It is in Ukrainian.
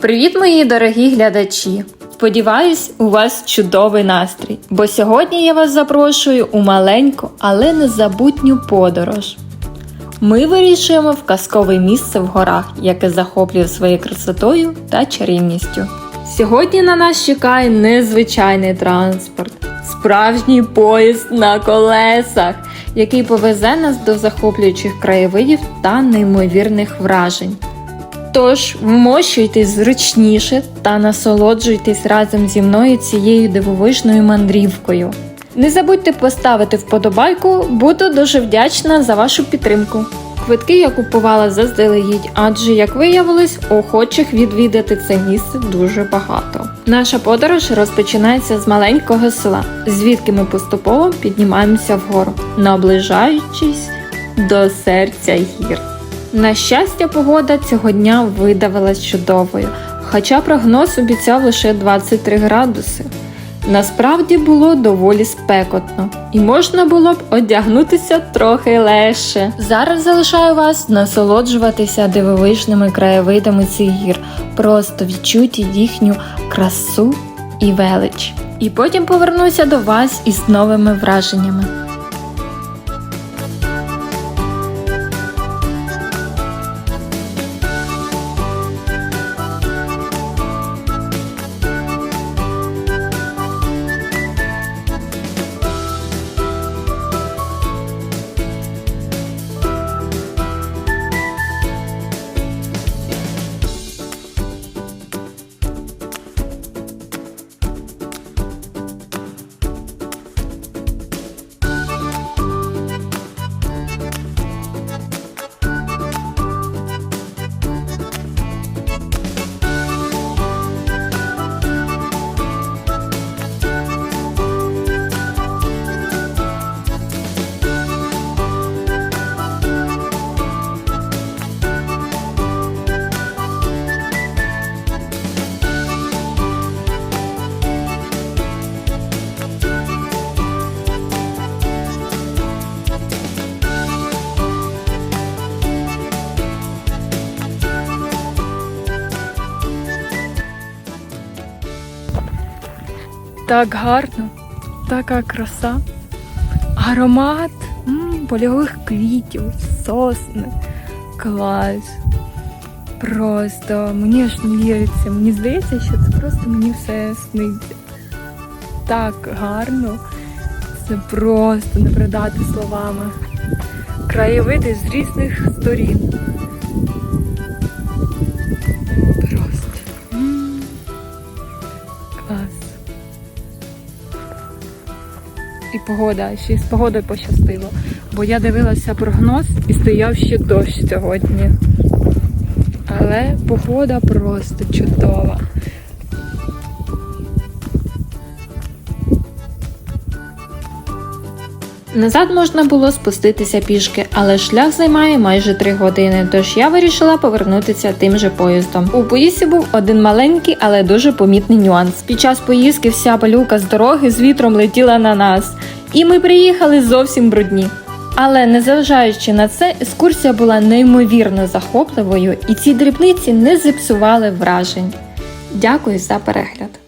Привіт, мої дорогі глядачі! Сподіваюсь, у вас чудовий настрій, бо сьогодні я вас запрошую у маленьку, але незабутню подорож. Ми вирішуємо в казкове місце в горах, яке захоплює своєю красотою та чарівністю. Сьогодні на нас чекає незвичайний транспорт, справжній поїзд на колесах, який повезе нас до захоплюючих краєвидів та неймовірних вражень. Тож вмощуйтесь зручніше та насолоджуйтесь разом зі мною цією дивовижною мандрівкою. Не забудьте поставити вподобайку, буду дуже вдячна за вашу підтримку. Квитки я купувала заздалегідь, адже, як виявилось, охочих відвідати це місце дуже багато. Наша подорож розпочинається з маленького села, звідки ми поступово піднімаємося вгору, наближаючись до серця гір. На щастя, погода цього дня видавалась чудовою, хоча прогноз обіцяв лише 23 градуси. Насправді було доволі спекотно, і можна було б одягнутися трохи легше. Зараз залишаю вас насолоджуватися дивовижними краєвидами цих гір, просто відчуйте їхню красу і велич. І потім повернуся до вас із новими враженнями. Так гарно, така краса, аромат м, польових квітів, сосни. Клас. Просто мені аж не віриться. Мені здається, що це просто мені все сниться. Так гарно. Це просто не передати словами. Краєвиди з різних сторін. І погода, ще з погодою пощастило. Бо я дивилася прогноз і стояв ще дощ сьогодні. Але погода просто чудова. Назад можна було спуститися пішки, але шлях займає майже 3 години, тож я вирішила повернутися тим же поїздом. У поїзді був один маленький, але дуже помітний нюанс. Під час поїздки вся пилюка з дороги з вітром летіла на нас, і ми приїхали зовсім брудні. Але незважаючи на це, екскурсія була неймовірно захопливою, і ці дрібниці не зіпсували вражень. Дякую за перегляд!